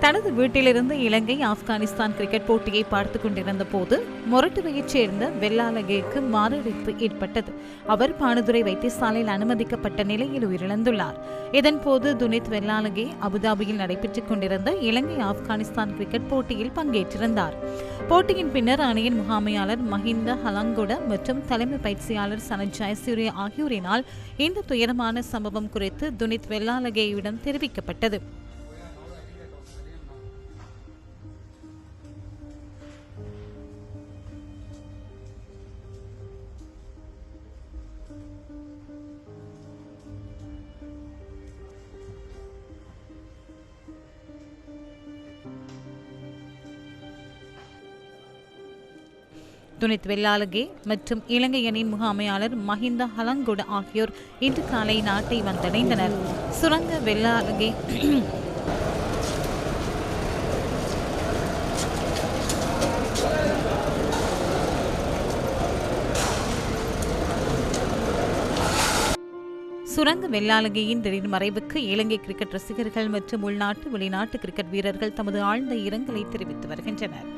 தனது வீட்டிலிருந்து இலங்கை ஆப்கானிஸ்தான் கிரிக்கெட் போட்டியை பார்த்துக் கொண்டிருந்த போது மொரட்டுவையைச் சேர்ந்த வெள்ளாலகேக்கு மாரடைப்பு ஏற்பட்டது. அவர் பானுதுரை வைத்தியசாலையில் அனுமதிக்கப்பட்ட நிலையில் உயிரிழந்துள்ளார். இதன்போது துனித் வெள்ளாலகே அபுதாபியில் நடைபெற்றுக் கொண்டிருந்த இலங்கை ஆப்கானிஸ்தான் கிரிக்கெட் போட்டியில் பங்கேற்றிருந்தார். போட்டியின் பின்னர் அணியின் முகாமையாளர் மஹிந்த ஹலங்குட மற்றும் தலைமை பயிற்சியாளர் சனத் ஜெயசூரிய ஆகியோரினால் இந்த துயரமான சம்பவம் குறித்து துனித் வெள்ளாலகேயிடம் தெரிவிக்கப்பட்டது. துனித் வெள்ளாளகே மற்றும் இலங்கை அணியின் முகாமையாளர் மஹிந்த ஹலங்குட ஆகியோர் இன்று காலை நாட்டை வந்தடைந்தனர். சுரங்க வெள்ளாலகே சுரங்க வெள்ளாளகையின் திடீர் மறைவுக்கு இலங்கை கிரிக்கெட் ரசிகர்கள் மற்றும் உள்நாட்டு வெளிநாட்டு கிரிக்கெட் வீரர்கள் தமது ஆழ்ந்த இரங்கலை தெரிவித்து வருகின்றனர்.